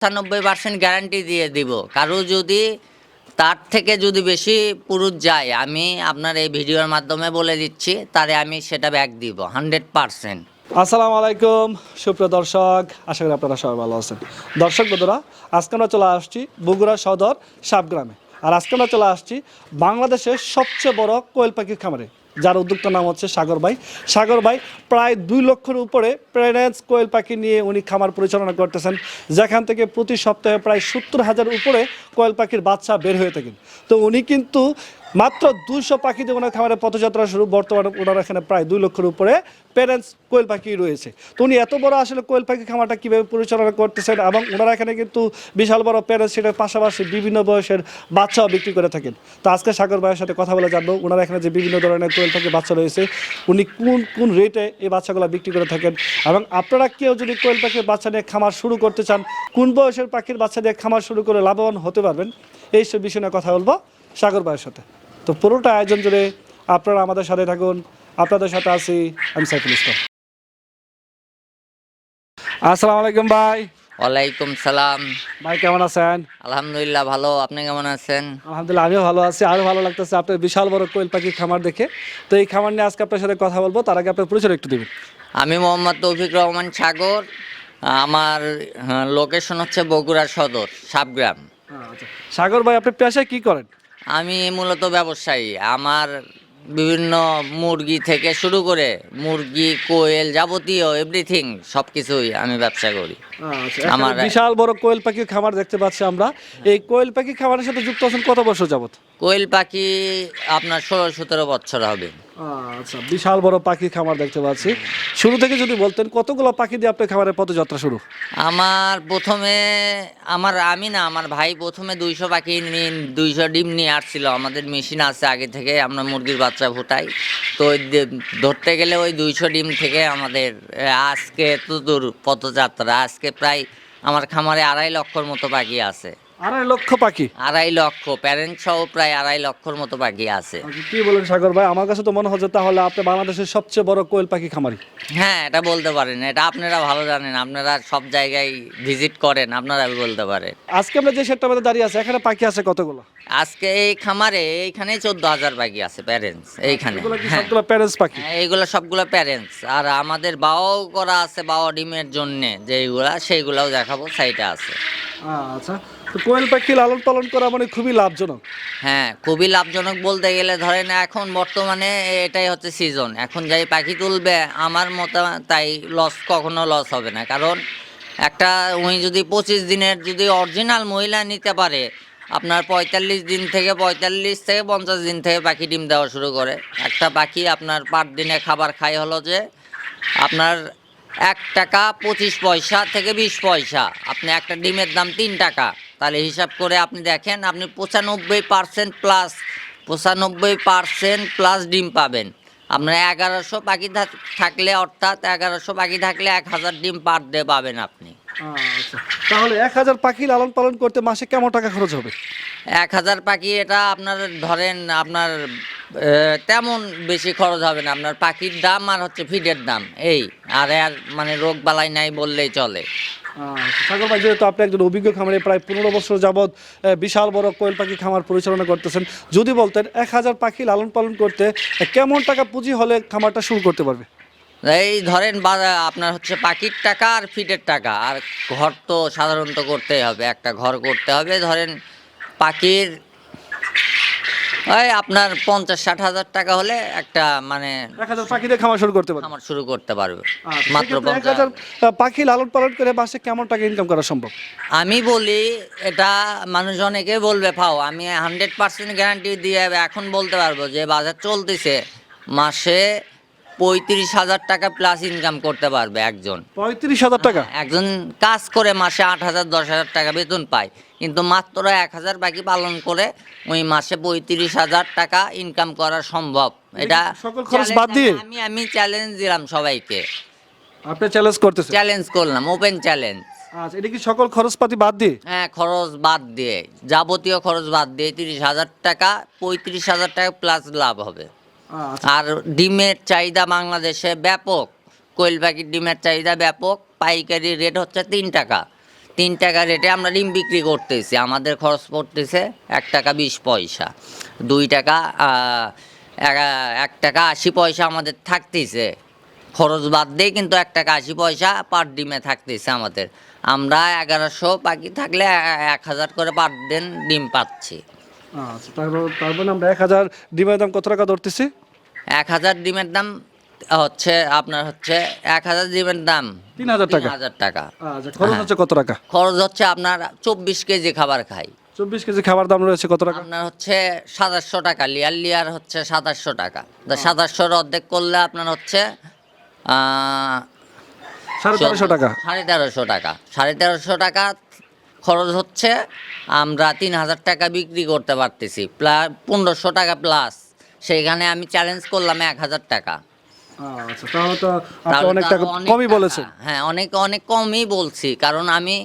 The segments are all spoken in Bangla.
পঁচানব্বই পার্সেন্ট গ্যারান্টি দিয়ে দিব। কারও যদি তার থেকে যদি বেশি পুরুষ যায়, আমি আপনার এই ভিডিওর মাধ্যমে বলে দিচ্ছি, তারে আমি সেটা ব্যাক দিব হান্ড্রেড পার্সেন্ট আসসালামু আলাইকুম, সুপ্রিয় দর্শক, আশা করি আপনারা সবাই ভালো আছেন। দর্শক বন্ধুরা, আজকে আমরা চলে আসছি বগুড়া সদর সাবগ্রামে আর আজকে আমরা চলে আসছি বাংলাদেশের সবচেয়ে বড় কোয়েল পাখির খামারে। যার উদ্যোক্তার নাম হচ্ছে সাগর ভাই। সাগর ভাই প্রায় দুই লক্ষের উপরে প্রেরেন্স কোয়েল পাখি নিয়ে উনি খামার পরিচালনা করতেছেন, যেখান থেকে প্রতি সপ্তাহে প্রায় সত্তর হাজার উপরে কোয়েল পাখির বাচ্চা বের হয়ে থাকেন তো উনি কিন্তু মাত্র পাখি দিয়ে ওনার খামারের পথযাত্রা শুরু। বর্তমানে ওনার এখানে প্রায় দুই লক্ষের উপরে প্যারেন্টস কোয়েল পাখি রয়েছে। তো উনি এত বড় আসলে কোয়েল পাখি খামারটা কীভাবে পরিচালনা করতেছেন এবং ওনারা এখানে কিন্তু বিশাল বড় প্যারেন্টস সেটার পাশাপাশি বিভিন্ন বয়সের বাচ্চাও বিক্রি করে থাকেন। তো আজকে সাগর ভাইয়ের সাথে কথা বলে জানব, ওনারা এখানে যে বিভিন্ন ধরনের কোয়েল পাখি বাচ্চা রয়েছে, উনি কোন কোন রেটে এই বাচ্চাগুলো বিক্রি করে থাকেন এবং আপনারা কেউ যদি কোয়েল পাখির বাচ্চা নিয়ে খামার শুরু করতে চান, কোন বয়সের পাখির বাচ্চা দিয়ে খামার শুরু করে লাভবান হতে পারবেন, এই সব বিষয় কথা বলব সাগর ভাইয়ের সাথে। তো পুরোটা আয়োজন জুড়ে আপনারা আমাদের সাথে থাকুন। আপনাদের সাথে আছি আমি সাইফুল ইসলাম। আসসালামু আলাইকুম ভাই। ওয়ালাইকুম সালাম। ভাই কেমন আছেন? আলহামদুলিল্লাহ ভালো। আপনি কেমন আছেন? আলহামদুলিল্লাহ আমিও ভালো আছি আরও ভালো লাগতেছে আপনার বিশাল বড় কোয়েল পাখির খামার দেখে। তো এই খামার নিয়ে আজকে আপনার সাথে কথা বলব তার আগে আপনার পরিচয় একটু দেবেন। আমি মোহাম্মদ তৌফিক রহমান সাগর আমার লোকেশন হচ্ছে বগুড়া সদর সাবগ্রাম আচ্ছা সাগর ভাই আপনি পেশায় কি করেন? আমি মূলত ব্যবসায়ী। আমার বিভিন্ন মুরগি থেকে শুরু করে মুরগি কোয়েল যাবতীয় এভরিথিং সব কিছুই আমি ব্যবসা করি। আমার আমার- বিশাল বড় কোয়েল পাখির খামার দেখতে পাচ্ছি আমরা। এই কোয়েল পাখি খামারের সাথে যুক্ত আছেন কত বছর যাবত? কোয়েল পাখি আপনার ষোলো সতেরো বছর হবে। আচ্ছা বিশাল বড় পাখি খামার দেখতে পাচ্ছি। শুরু থেকে যদি বলতেন কতগুলো পাখি দিয়ে আপনার খামারের পথযাত্রা শুরু? আমার প্রথমে আমার আমি না আমার ভাই প্রথমে দুইশো পাখি নিয়ে দুইশো ডিম নিয়ে আসছিল। আমাদের মেশিন আছে আগে থেকে আমরা মুরগির বাচ্চা ফুটাই। তো ওই ধরতে গেলে ওই দুইশো ডিম থেকে আমাদের আজকে তো দূর পথযাত্রা। আজকে প্রায় আমার খামারে আড়াই লক্ষর মতো পাখি আছে। আড়াই লক্ষ পাখি। আড়াই লক্ষ প্যারেন্ট সহ প্রায় আড়াই লক্ষর মতো পাখি আছে। কি বলেন সাগর ভাই আমার কাছে তো মনে হচ্ছে তাহলে আপনি বাংলাদেশের সবচেয়ে বড় কোয়েল পাখি খামারি। হ্যাঁ এটা বলতে পারেন এটা আপনারা ভালো জানেন আপনারা সব জায়গায় ভিজিট করেন আপনারা বলতে পারেন। আজকে আমরা যে সেটটা মধ্যে দাঁড়িয়ে আছে এখানে পাখি আছে কতগুলো? আজকে এই খামারে এইখানে চোদ্দ হাজার পাখি আছে প্যারেন্টস এইখানে। হ্যাঁ। সবগুলো প্যারেন্টস পাখি? হ্যাঁ, এইগুলো সবগুলো প্যারেন্টস আর আমাদের বাও করা আছে বাবা ডিমের জন্য যেইগুলা সেইগুলাও দেখাবো সাইটে আছে। আচ্ছা কোয়েল পাখি লালন পালন করা মানে খুবই লাভজনক। হ্যাঁ খুবই লাভজনক বলতে গেলে ধরেন এখন বর্তমানে এটাই হচ্ছে সিজন এখন যাই পাখি তুলবে, আমার মতো তাই লস কখনো লস হবে না। কারণ একটা উনি যদি পঁচিশ দিনের যদি অরিজিনাল মহিলা নিতে পারে, আপনার পঁয়তাল্লিশ দিন থেকে পঁয়তাল্লিশ থেকে পঞ্চাশ দিন থেকে পাখি ডিম দেওয়া শুরু করে। একটা পাখি আপনার পার দিনে খাবার খাই হলো যে আপনার এক টাকা পঁচিশ পয়সা থেকে বিশ পয়সা। আপনি একটা ডিমের দাম তিন টাকা। তাহলে হিসাব করে আপনি দেখেন আপনি পঁচানব্বই পার্সেন্ট প্লাস পঁচানব্বই পার্সেন্ট প্লাস ডিম পাবেন। আপনার এগারোশো পাখি থাকলে অর্থাৎ এগারোশো পাখি থাকলে এক হাজার ডিম পার ডে পাবেন আপনি। আচ্ছা তাহলে এক হাজার পাখি লালন পালন করতে মাসে কেমন টাকা খরচ হবে? এক হাজার পাখি এটা আপনার ধরেন আপনার তেমন বেশি খরচ হবে না। আপনার পাখির দাম আর হচ্ছে ফিডের দাম। এই আর আর মানে রোগ বালাই নাই বললেই চলে। সাগর ভাই যেহেতু আপনি একজন অভিজ্ঞ খামারে প্রায় পনেরো বছর যাবৎ বিশাল বড় কোয়েল পাখি খামার পরিচালনা করতেছেন। যদি বলতেন এক হাজার পাখি লালন পালন করতে কেমন টাকা পুঁজি হলে খামারটা শুরু করতে পারবে? এই ধরেন বা- আপনার হচ্ছে পাখির টাকা আর ফিডের টাকা। আর ঘর তো সাধারণত করতেই হবে। একটা ঘর করতে হবে ধরেন পাখির ওই আপনার পঞ্চাশ ষাট হাজার টাকা হলে একটা মানে এক হাজার পাখি দিয়ে খামার শুরু করতে পারবে। আমার শুরু করতে পারবে। আচ্ছা, মাত্র এক হাজার পাখি লালন পালন করে মাসে কেমন টাকা ইনকাম করা সম্ভব? আমি বলি এটা মানুষ অনেকে বলবে ফাও আমি হান্ড্রেড পার্সেন্ট গ্যারান্টি দিয়ে এখন বলতে পারব যে বাজার চলতেছে। মাসে পঁয়ত্রিশ হাজার টাকা প্লাস ইনকাম করতে পারবে একজন। পঁয়ত্রিশ হাজার টাকা? একজন কাজ করে মাসে আট হাজার দশ হাজার টাকা বেতন পায়। কিন্তু মাত্র এক হাজার বাকি পালন করে ওই মাসে পঁয়ত্রিশ হাজার টাকা ইনকাম করা সম্ভব। এটা সকল খরচ বাদ দিয়ে? আমি আমি চ্যালেঞ্জ দিলাম সবাইকে। আপনি চ্যালেঞ্জ করতেছেন? চ্যালেঞ্জ করলাম ওপেন চ্যালেঞ্জ আচ্ছা এটা কি সকল খরচপাতি বাদ দিয়ে? হ্যাঁ খরচ বাদ দিয়ে যাবতীয় খরচ বাদ দিয়ে তিরিশ হাজার টাকা পঁয়ত্রিশ হাজার টাকা প্লাস লাভ হবে। আর ডিমের চাহিদা বাংলাদেশে ব্যাপক। কোয়েল পাখির ডিমের চাহিদা ব্যাপক, পাইকারি রেট হচ্ছে তিন টাকা। তিন টাকা রেটে আমরা ডিম বিক্রি করতেছি, আমাদের খরচ পড়তেছে এক টাকা বিশ পয়সা। দুই টাকা এক- টাকা আশি পয়সা আমাদের থাকতেছে। খরচ বাদ দিয়ে কিন্তু এক টাকা আশি পয়সা পার ডিমে থাকতেছে আমাদের। আমরা এগারোশো পাখি থাকলে এক হাজার করে পার দিন ডিম পাচ্ছি। আচ্ছা তারপর আমরা এক হাজার ডিমের দাম কত টাকা ধরতেছি? এক হাজার ডিমের দাম হচ্ছে আপনার হচ্ছে এক হাজার ডিমের দাম তিন হাজার টাকা। হাজার টাকা। আচ্ছা খরচ হচ্ছে কত টাকা? খরচ হচ্ছে আপনার চব্বিশ কেজি খাবার খাই। চব্বিশ কেজি খাবার দাম রয়েছে কত টাকা? আপনার হচ্ছে সাতাশশো টাকা লিয়ার লিয়ার হচ্ছে সাতাশশো টাকা। সাতাশশোর অর্ধেক করলে আপনার হচ্ছে সাড়ে তেরোশো টাকা। সাড়ে তেরোশো টাকা। সাড়ে তেরোশো টাকা খরচ হচ্ছে আমরা তিন হাজার টাকা বিক্রি করতে পারতেছি প্লাস পনেরোশো টাকা প্লাস সেইখানে আমি চ্যালেঞ্জ করলাম এক হাজার টাকা। আচ্ছা তাহলে তো আপনি অনেক টাকা কমই বলেছেন। হ্যাঁ অনেক অনেক কমই বলছি কারণ আমি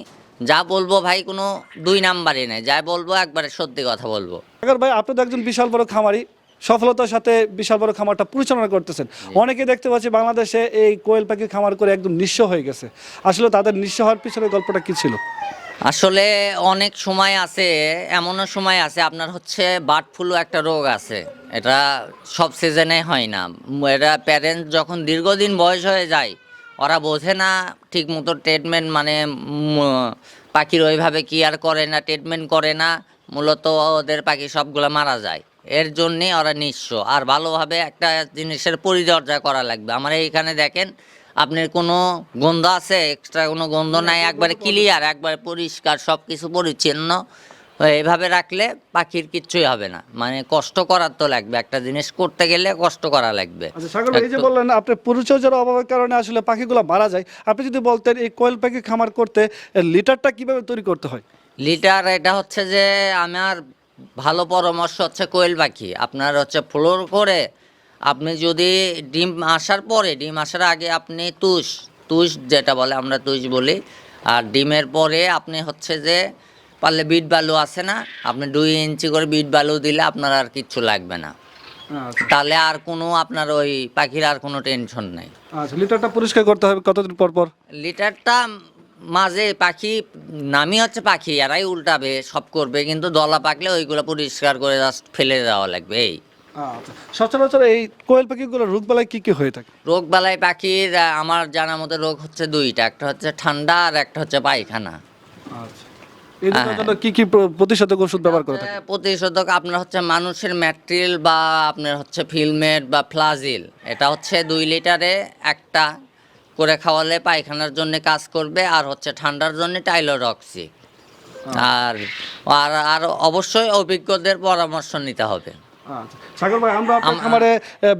যা বলব ভাই কোনো দুই নাম্বারই নেই যা বলব একবারে সত্যি কথা বলব। সাগর ভাই আপনি তো একজন বিশাল বড় খামারি সফলতার সাথে বিশাল বড় খামারটা পরিচালনা করতেছেন। অনেকে দেখতে পাচ্ছি বাংলাদেশে এই কোয়েল পাখি খামার করে একদম নিঃস্ব হয়ে গেছে। আসলে তাদের নিঃস্ব হওয়ার পিছনে গল্পটা কি ছিল? আসলে অনেক সময় আছে, এমনও সময় আছে, আপনার হচ্ছে বার্ড ফ্লু একটা রোগ আছে। এটা সব সিজনে হয় না। এটা প্যারেন্টস যখন দীর্ঘদিন বয়স হয়ে যায়, ওরা বোঝে না ঠিক মতো ট্রিটমেন্ট মানে পাখির ওইভাবে কেয়ার করে না ট্রিটমেন্ট করে না, মূলত ওদের পাখি সবগুলো মারা যায়। এর জন্যে ওরা নিঃস্ব। আর ভালোভাবে একটা জিনিসের পরিচর্যা করা লাগবে। আমার এইখানে দেখেন আপনার কোনো গন্ধ আছে? এক্সট্রা কোনো গন্ধ নাই? একবারে ক্লিয়ার একবারে পরিষ্কার সব কিছু পরিচ্ছন্ন এভাবে রাখলে পাখির কিচ্ছুই হবে না। মানে কষ্ট করার তো লাগবে। একটা জিনিস করতে গেলে কষ্ট করা লাগবে। আচ্ছা এই যে বললেন আপনি পরিচর্যার অভাবের কারণে আসলে পাখিগুলো মারা যায়। আপনি যদি বলতেন এই কোয়েল পাখি খামার করতে লিটারটা কীভাবে তৈরি করতে হয়? লিটার এটা হচ্ছে যে আমার ভালো পরামর্শ হচ্ছে কোয়েল পাখি। আপনার হচ্ছে ফ্লোর করে আপনি যদি ডিম আসার পরে ডিম আসার আগে আপনি তুষ তুষ যেটা বলে আমরা তুষ বলি আর ডিমের পরে আপনি হচ্ছে যে পারলে বিট বালু আছে না আপনি দুই ইঞ্চি করে বিট বালু দিলে আপনার আর কিচ্ছু লাগবে না। তাহলে আর কোনো আপনার ওই পাখির আর কোনো টেনশন নেই। আচ্ছা লিটারটা পরিষ্কার করতে হবে কতদিন পর পর? লিটারটা মাঝে পাখি নামই হচ্ছে পাখি এরাই উল্টাবে সব করবে কিন্তু দলা পাকলে ওইগুলো পরিষ্কার করে জাস্ট ফেলে দেওয়া লাগবে এই। আচ্ছা সচরাচর এই কোয়েল পাখিগুলো রোগবেলায় কি কি হয়ে থাকে? রোগ বালাই পাখির আমার জানার মতো রোগ হচ্ছে দুইটা একটা হচ্ছে ঠান্ডা আর একটা হচ্ছে পায়খানা। আচ্ছা কি কি প্রতিষেধক ওষুধ ব্যবহার করে থাকে? প্রতিষেধক আপনার হচ্ছে মানুষের ম্যাট্রিল বা আপনার হচ্ছে ফিলমেট বা ফ্লাজিল এটা হচ্ছে দুই লিটারে একটা করে খাওয়ালে পায়খানার জন্য কাজ করবে আর হচ্ছে ঠান্ডার জন্য টাইলোরক্সি। আর আর আর অবশ্যই অভিজ্ঞদের পরামর্শ নিতে হবে। আচ্ছা। সাগর ভাই আমরা আপনার খামারে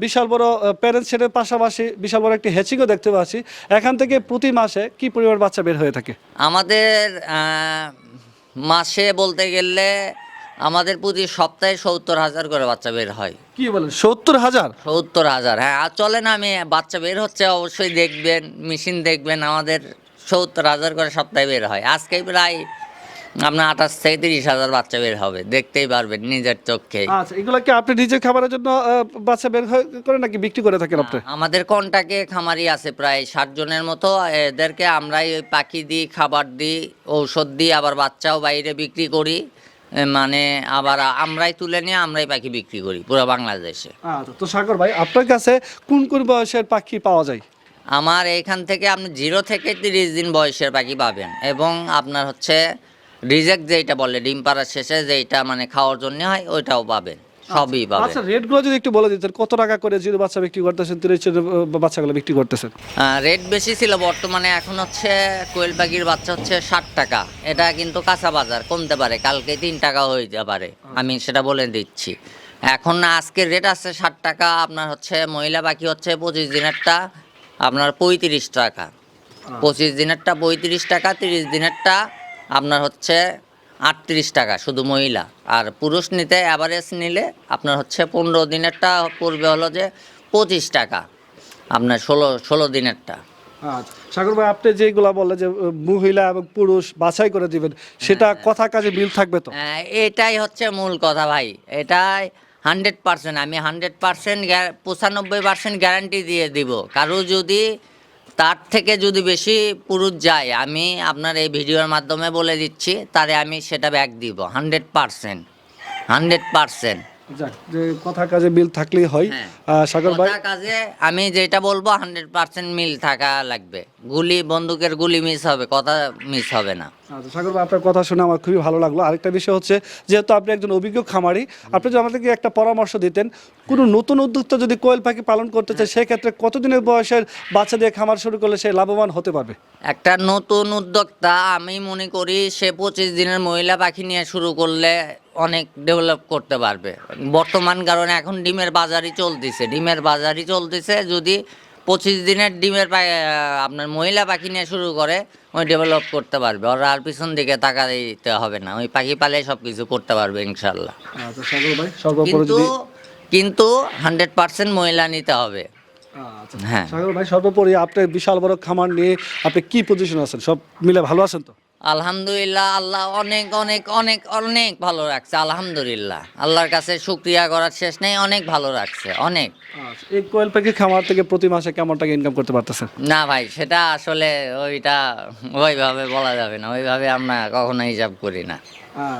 বিশাল বড় প্যারেন্টস সেটের পাশাপাশি বিশাল বড় একটি হ্যাচিংও দেখতে পাচ্ছি। এখান থেকে প্রতি মাসে কি পরিমাণ বাচ্চা বের হয়ে থাকে? আমাদের মাসে বলতে গেলে আমাদের প্রতি সপ্তাহে সত্তর হাজার করে বাচ্চা বের হয়। কি বলেন? সত্তর হাজার? সত্তর হাজার হ্যাঁ। আর চলে না আমি বাচ্চা বের হচ্ছে অবশ্যই দেখবেন মেশিন দেখবেন আমাদের সত্তর হাজার করে সপ্তাহে বের হয়। আজকে প্রায় আপনার আঠাশ থেকে তিরিশ হাজার বাচ্চা বের হবে দেখতেই পারবেন নিজের চোখে। আচ্ছা এগুলো কি আপনি নিজের খাবারের জন্য বাচ্চা বের করে নাকি বিক্রি করে থাকেন আপনি? আমাদের কন্টাকে খামারি আছে প্রায় ষাট জনের মতো এদেরকে আমরাই পাখি দিই খাবার দিই ঔষধ দিই আবার বাচ্চাও বাইরে বিক্রি করি মানে আবার আমরাই তুলে নিয়ে আমরাই পাখি বিক্রি করি পুরো বাংলাদেশে। আচ্ছা তো সাগর ভাই আপনার কাছে কোন কোন বয়সের পাখি পাওয়া যায়? আমার এইখান থেকে আপনি জিরো থেকে তিরিশ দিন বয়সের পাখি পাবেন এবং আপনার হচ্ছে রিজেক্ট যেটা বলে ডিম পাড়ার শেষে যেটা মানে খাওয়ার জন্য হয় ওইটাও পাবেন। সবই পাবেন। আচ্ছা রেটগুলো যদি একটু বলে দিতেন কত টাকা করে জিরো বাচ্চা বিক্রি করতেছেন তিরিশ বাচ্চাগুলো বিক্রি করতেছেন? রেট বেশি ছিল বর্তমানে এখন হচ্ছে কোয়েল পাখির বাচ্চা হচ্ছে ষাট টাকা। এটা কিন্তু কাঁচা বাজার কমতে পারে কালকে তিন টাকা হয়ে যেতে পারে। আমি সেটা বলে দিচ্ছি। এখন আজকের রেট আছে ষাট টাকা আপনার হচ্ছে মহিলা পাখি হচ্ছে পঁচিশ দিনেরটা আপনার পঁয়ত্রিশ টাকা। পঁচিশ দিনেরটা পঁয়ত্রিশ টাকা তিরিশ দিনেরটা আপনার হচ্ছে আটত্রিশ টাকা শুধু মহিলা। আর পুরুষ নিতে অ্যাভারেজ নিলে আপনার হচ্ছে পনেরো দিনেরটা পড়বে হলো যে পঁচিশ টাকা। আপনার ষোলো ষোলো দিনেরটা। আচ্ছা। সাগর ভাই আপনি যেগুলা বললেন যে মহিলা এবং পুরুষ বাছাই করে দিবেন সেটা কথা কাজে মিল থাকবে তো? হ্যাঁ, এটাই হচ্ছে মূল কথা ভাই। এটাই হান্ড্রেড পার্সেন্ট আমি হান্ড্রেড পার্সেন্ট পঁচানব্বই পার্সেন্ট গ্যারান্টি দিয়ে দিব। কারও যদি তার থেকে যদি বেশি পুরুষ যায়, আমি আপনার এই ভিডিওর মাধ্যমে বলে দিচ্ছি, তারে আমি সেটা ব্যাক দিব হান্ড্রেড পারসেন্ট হান্ড্রেড পারসেন্ট যাক যে কথা কাজে মিল থাকলেই হয়। হ্যাঁ। সাগর ভাই? কথা কাজে আমি যেটা বলব হান্ড্রেড পার্সেন্ট মিল থাকা লাগবে। গুলি বন্দুকের গুলি মিস হবে কথা মিস হবে না। আচ্ছা সাগর ভাই আপনার কথা শুনে আমার খুবই ভালো লাগল। আরেকটা বিষয় হচ্ছে যেহেতু আপনি একজন অভিজ্ঞ খামারি আপনি যদি আমাদেরকে একটা পরামর্শ দিতেন কোনো নতুন উদ্যোক্তা যদি কোয়েল পাখি পালন করতে চায় সেক্ষেত্রে কতদিনের বয়সের বাচ্চা দিয়ে খামার শুরু করলে সে লাভবান হতে পারবে? একটা নতুন উদ্যোক্তা আমি মনে করি সে পঁচিশ দিনের মহিলা পাখি নিয়ে শুরু করলে অনেক ডেভেলপ করতে পারবে। বর্তমান কারণে এখন ডিমের বাজারই চলতেছে। ডিমের বাজারই চলতেছে যদি পঁচিশ দিনের ডিমের আপনার মহিলা পাখি নিয়ে শুরু করে ওই ডেভেলপ করতে পারবে। ওরা আর পিছন দিকে টাকা দিতে হবে না। ওই পাখি পালে সব কিছু করতে পারবে ইনশাল্লাহ আচ্ছা সাগর ভাই? সর্বোপরি কিন্তু কিন্তু হান্ড্রেড পার্সেন্ট মহিলা নিতে হবে। আচ্ছা হ্যাঁ। সাগর ভাই সর্বোপরি আপনি বিশাল বড় খামার নিয়ে আপনি কি পজিশন আছেন? সব মিলে ভালো আছেন তো? আলহামদুলিল্লাহ আল্লাহ অনেক অনেক অনেক অনেক ভালো রাখছে আলহামদুলিল্লাহ। আল্লাহর কাছে শুক্রিয়া করার শেষ নেই অনেক ভালো রাখছে অনেক। আচ্ছা এই কোয়েল পাখি খামার থেকে প্রতি মাসে কেমন টাকা ইনকাম করতে পারতেছেন না ভাই সেটা আসলে ওইটা ওইভাবে বলা যাবে না ওইভাবে আমরা কখনো হিসাব করি না।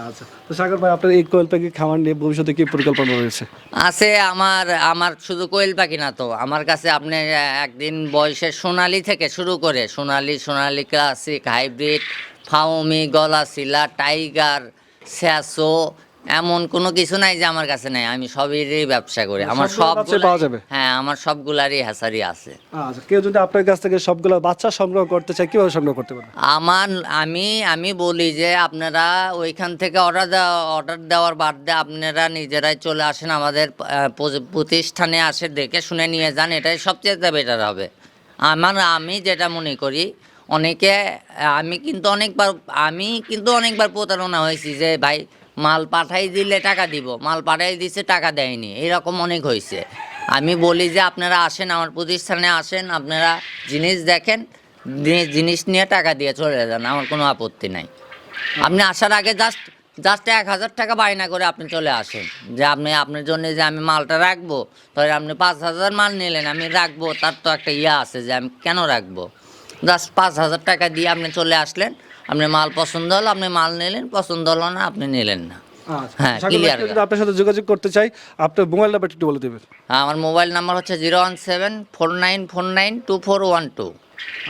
আচ্ছা তো সাগর ভাই আপনার এই কোয়েল পাখি খামার নিয়ে ভবিষ্যতে কি পরিকল্পনা রয়েছে? আছে আমার আমার শুধু কোয়েল পাখি না তো আমার কাছে আপনি একদিন বয়সের সোনালি থেকে শুরু করে সোনালি সোনালি ক্লাসিক হাইব্রিড ফাউমি গলা শিলা টাইগার স্যাসো এমন কোনো কিছু নাই যে আমার কাছে নাই। আমি সবেরই ব্যবসা করি। আমার সবগুলো সব পাওয়া যাবে? হ্যাঁ আমার সবগুলারই হ্যাসারি আছে। আচ্ছা কেউ যদি আপনার কাছ থেকে সবগুলো বাচ্চা সংগ্রহ করতে চায় কীভাবে সংগ্রহ করতে পারবে? আমার আমি আমি বলি যে আপনারা ওইখান থেকে অর্ডার দেওয়া অর্ডার দেওয়ার বাদে আপনারা নিজেরাই চলে আসেন আমাদের প্রতিষ্ঠানে আসে দেখে শুনে নিয়ে যান এটাই সবচেয়ে বেটার হবে। আমার আমি যেটা মনে করি অনেকে, আমি কিন্তু অনেকবার, আমি কিন্তু অনেকবার প্রতারণা হয়েছি যে, ভাই, মাল পাঠাই দিলে টাকা দিব, মাল পাঠাই দিছে, টাকা দেয়নি। এরকম অনেক হয়েছে। আমি বলি যে, আপনারা আসেন আমার প্রতিষ্ঠানে, আসেন, আপনারা জিনিস দেখেন জিনিস নিয়ে টাকা দিয়ে চলে যান, আমার কোনো আপত্তি নাই। আপনি আসার আগে জাস্ট জাস্ট এক হাজার টাকা বায়না করে আপনি চলে আসেন। যে, আপনি, আপনার জন্য যে, আমি মালটা রাখব তাহলে আপনি পাঁচ হাজার মাল নিলেন, আমি রাখব, তার তো একটা ইয়ে আছে যে, আমি কেন রাখব? জাস্ট পাঁচ হাজার টাকা দিয়ে আপনি চলে আসলেন। আপনি মাল পছন্দ হলো আপনি মাল নিলেন পছন্দ হলো না আপনি নিলেন না। আচ্ছা। হ্যাঁ, যদি আপনার সাথে যোগাযোগ করতে চাই আপনার মোবাইল নাম্বার একটু বলে দেবেন। আমার মোবাইল নাম্বার হচ্ছে zero one seven four nine four nine two four one two.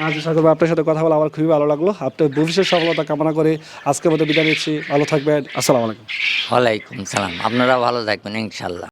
আচ্ছা সাগর আপনার সাথে কথা বলে আমার খুবই ভালো লাগল। আপনার ভবিষ্যৎ সফলতা কামনা করে আজকের মতো বিদায় নিচ্ছি। ভালো থাকবেন। আসসালামু আলাইকুম। ওয়ালাইকুম সালাম। আপনারা ভালো থাকবেন ইনশাল্লাহ।